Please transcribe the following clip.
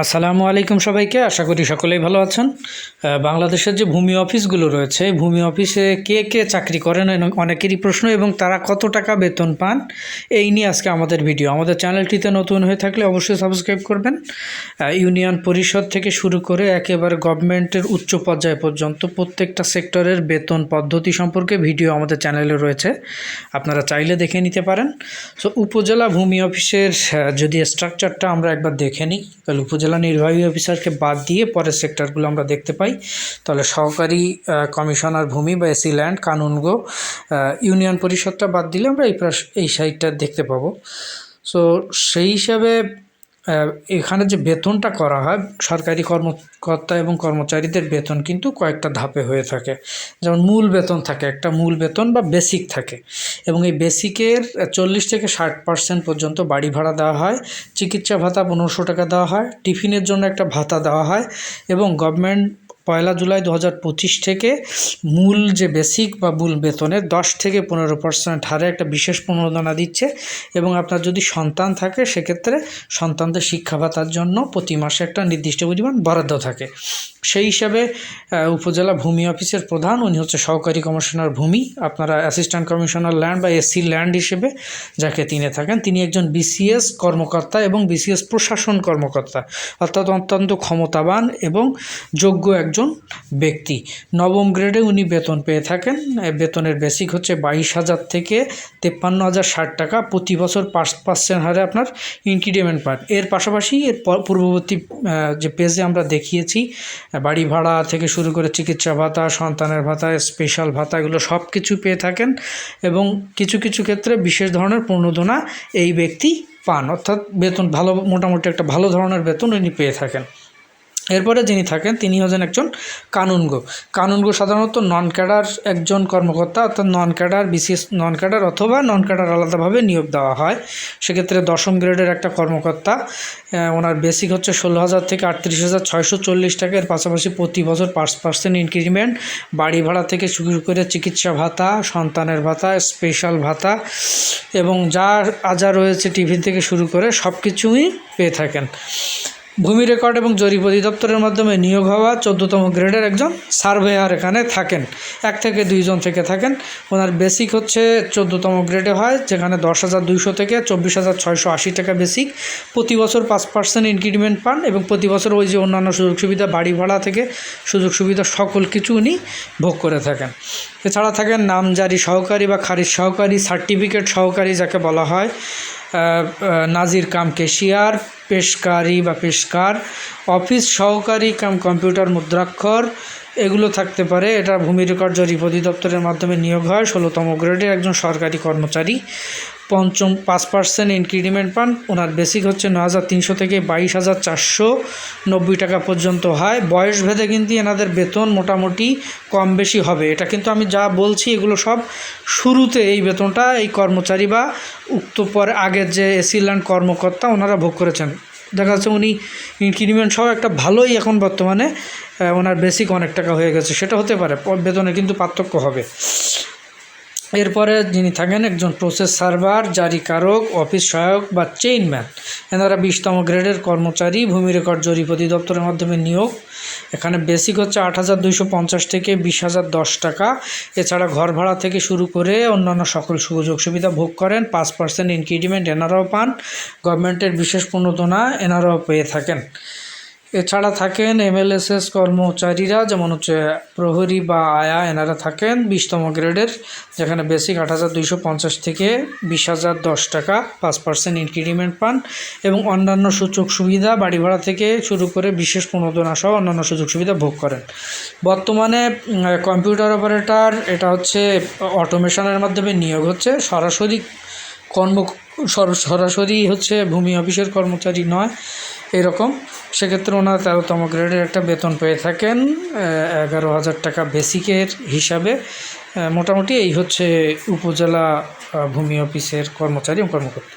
আসসালামু আলাইকুম সবাইকে। আশা করি সকলেই ভালো আছেন। বাংলাদেশের যে ভূমি অফিসগুলো রয়েছে ভূমি অফিসে কে কে চাকরি করেন অনেকেরই প্রশ্ন এবং তারা কত টাকা বেতন পান, এই নিয়ে আজকে আমাদের ভিডিও। আমাদের চ্যানেলটিতে নতুন হয়ে থাকলে অবশ্যই সাবস্ক্রাইব করবেন। ইউনিয়ন পরিষদ থেকে শুরু করে একেবারে গভর্নমেন্টের উচ্চ পর্যায় পর্যন্ত প্রত্যেকটা সেক্টরের বেতন পদ্ধতি সম্পর্কে ভিডিও আমাদের চ্যানেলে রয়েছে। আপনারা চাইলে দেখে নিতে পারেন। সো উপজেলা ভূমি অফিসের যদি স্ট্রাকচারটা আমরা একবার দেখে নিই, তাহলে উপজেলা নির্বাহী অফিসারকে বাদ দিয়ে পরের সেক্টরগুলো আমরা দেখতে পাই। তাহলে সহকারী কমিশনার ভূমি বা এসি ল্যান্ড কানুনগো ইউনিয়ন পরিষদটা বাদ দিলে আমরা এই এই সাইডটা দেখতে পাবো। সো সেই হিসাবে এখানে যে বেতনটা করা হয়, সরকারি কর্মকর্তা এবং কর্মচারীদের বেতন কিন্তু কয়েকটা ধাপে হয়ে থাকে। যেমন মূল বেতন থাকে, একটা মূল বেতন বা বেসিক থাকে। এবং এই বেসিকের চল্লিশ থেকে ষাট পার্সেন্ট পর্যন্ত বাড়ি ভাড়া দেওয়া হয়, চিকিৎসা ভাতা পনেরোশো টাকা দেওয়া হয়, টিফিনের জন্য একটা ভাতা দেওয়া হয় এবং গভর্নমেন্ট পয়লা জুলাই দু হাজার পঁচিশ থেকে মূল যে বেসিক বা মূল বেতনের দশ থেকে পনেরো পার্সেন্ট হারে একটা বিশেষ প্রণোদনা দিচ্ছে এবং আপনার যদি সন্তান থাকে, সেক্ষেত্রে সন্তানদের শিক্ষা ভাতার জন্য প্রতি মাসে একটা নির্দিষ্ট পরিমাণ বরাদ্দ থাকে। সেই হিসাবে উপজেলা ভূমি অফিসের প্রধান, উনি হচ্ছে সহকারী কমিশনার ভূমি। আপনারা অ্যাসিস্ট্যান্ট কমিশনার ল্যান্ড বা এসি ল্যান্ড হিসেবে যাকে তিনি থাকেন, তিনি একজন বিসিএস কর্মকর্তা এবং বিসিএস প্রশাসন কর্মকর্তা। অর্থাৎ অত্যন্ত ক্ষমতাবান এবং যোগ্য একজন ব্যক্তি। নবম গ্রেডে উনি বেতন পেয়ে থাকেন। বেতনের বেসিক হচ্ছে বাইশ হাজার থেকে তেপ্পান্ন হাজার ষাট টাকা। প্রতি বছর পাঁচ পার্সেন্ট হারে আপনার ইনক্রিমেন্ট পান। এর পাশাপাশি এর পূর্ববর্তী যে পেজে আমরা দেখিয়েছি, বাড়ি ভাড়া থেকে শুরু করে চিকিৎসা ভাতা, সন্তানের ভাতা স্পেশাল ভাতা, এগুলো সব কিছু পেয়ে থাকেন এবং কিছু কিছু ক্ষেত্রে বিশেষ ধরনের প্রণোদনা এই ব্যক্তি পান। অর্থাৎ বেতন ভালো, মোটামুটি একটা ভালো ধরনের বেতন উনি পেয়ে থাকেন। এরপরে যিনি থাকেন, তিনি হচ্ছেন একজন কানুনগো। কানুনগো সাধারণত নন ক্যাডার একজন কর্মকর্তা, অর্থাৎ নন ক্যাডার বিশেষ নন ক্যাডার অথবা নন ক্যাডার আলাদাভাবে নিয়োগ দেওয়া হয়। সেক্ষেত্রে দশম গ্রেডের একটা কর্মকর্তা ওনার বেসিক হচ্ছে ষোলো হাজার থেকে আটত্রিশ হাজার ছয়শো চল্লিশ টাকা। এর পাশাপাশি প্রতি বছর পাঁচ পার্সেন্ট ইনক্রিমেন্ট বাড়ি ভাড়া থেকে শুরু করে চিকিৎসা ভাতা, সন্তানের ভাতা স্পেশাল ভাতা এবং যা আজা রয়েছে টিভি থেকে শুরু করে সব কিছুই পেয়ে থাকেন। ভূমি রেকর্ড এবং জরিপ অধিদপ্তরের মাধ্যমে নিয়োগ হওয়া চোদ্দতম গ্রেডের একজন সার্ভেয়ার এখানে থাকেন। এক থেকে দুইজন থেকে থাকেন। ওনার বেসিক হচ্ছে চোদ্দতম গ্রেডে হয়, যেখানে দশ হাজার দুইশো থেকে চব্বিশ হাজার ছয়শো আশি টাকা বেসিক। প্রতি বছর পাঁচ পার্সেন্ট ইনক্রিমেন্ট পান এবং প্রতি বছর ওই যে অন্যান্য সুযোগ সুবিধা, বাড়ি ভাড়া থেকে সুযোগ সুবিধা সকল কিছু উনি ভোগ করে থাকেন। এছাড়া থাকেন নামজারি সহকারী বা খারিজ সহকারী, সার্টিফিকেট সহকারী যাকে বলা হয়। নাজির কাম কেশিয়ার পেশকারি বা পেশকার, অফিস সহকারী কাম কম্পিউটার মুদ্রাক্ষর, এগুলো থাকতে পারে। এটা ভূমি রেকর্ড জরিপ অধিদপ্তরের মাধ্যমে নিয়োগ হয়, ষোলোতম গ্রেডের একজন সরকারি কর্মচারী। পঞ্চম পাঁচ পার্সেন্ট ইনক্রিমেন্ট পান। ওনার বেসিক হচ্ছে ন হাজার তিনশো থেকে বাইশ হাজার চারশো নব্বই টাকা পর্যন্ত হয়। বয়স ভেদে কিন্তু এনাদের বেতন মোটামুটি কম বেশি হবে। এটা কিন্তু আমি যা বলছি, এগুলো সব শুরুতে এই বেতনটা এই কর্মচারী বা উক্ত পরে আগের যে এসিল্যান্ড কর্মকর্তা ওনারা ভোগ করেছেন। দেখা যাচ্ছে উনি ইনক্রিমেন্ট সহ একটা ভালোই এখন বর্তমানে ওনার বেসিক অনেক টাকা হয়ে গেছে। সেটা হতে পারে বেতনে কিন্তু পার্থক্য হবে। এরপরে যিনি থাকেন একজন প্রসেস সার্ভার জারিকারক অফিস সহায়ক বা চেইনম্যান এনারা বিশতম গ্রেডের কর্মচারী, ভূমি রেকর্ড জরিপ অধিদপ্তরের মাধ্যমে নিয়োগ। এখানে বেসিক হচ্ছে আট হাজার দুইশো পঞ্চাশ থেকে বিশ হাজার দশ টাকা। এছাড়া ঘর ভাড়া থেকে শুরু করে অন্যান্য সকল সুযোগ সুবিধা ভোগ করেন। পাঁচ পার্সেন্ট ইনক্রিমেন্ট এনারাও পান। গভর্নমেন্টের বিশেষ প্রণোদনা এনারাও পেয়ে থাকেন। এছাড়া থাকেন এমএলএসএস কর্মচারীরা, যেমন হচ্ছে প্রহরী বা আয়া, এনারা থাকেন বিশতম গ্রেডের, যেখানে বেসিক আট হাজার দুইশো পঞ্চাশ থেকে বিশ হাজার দশ টাকা পাঁচ পার্সেন্ট ইনক্রিমেন্ট পান এবং অন্যান্য সুযোগ সুবিধা বাড়ি ভাড়া থেকে শুরু করে বিশেষ প্রণোদনা সহ অন্যান্য সুযোগ সুবিধা ভোগ করেন। বর্তমানে কম্পিউটার অপারেটর, এটা হচ্ছে অটোমেশনের মাধ্যমে নিয়োগ হচ্ছে। সরাসরি কর্ম সরাসরি হচ্ছে ভূমি অফিসের কর্মচারী নয়, এরকম। সেক্ষেত্রে ওনার তেরোতম গ্রেডের একটা বেতন পেয়ে থাকেন এগারো হাজার টাকা বেসিকের হিসাবে। মোটামুটি এই হচ্ছে উপজেলা ভূমি অফিসের কর্মচারী এবং কর্মকর্তা।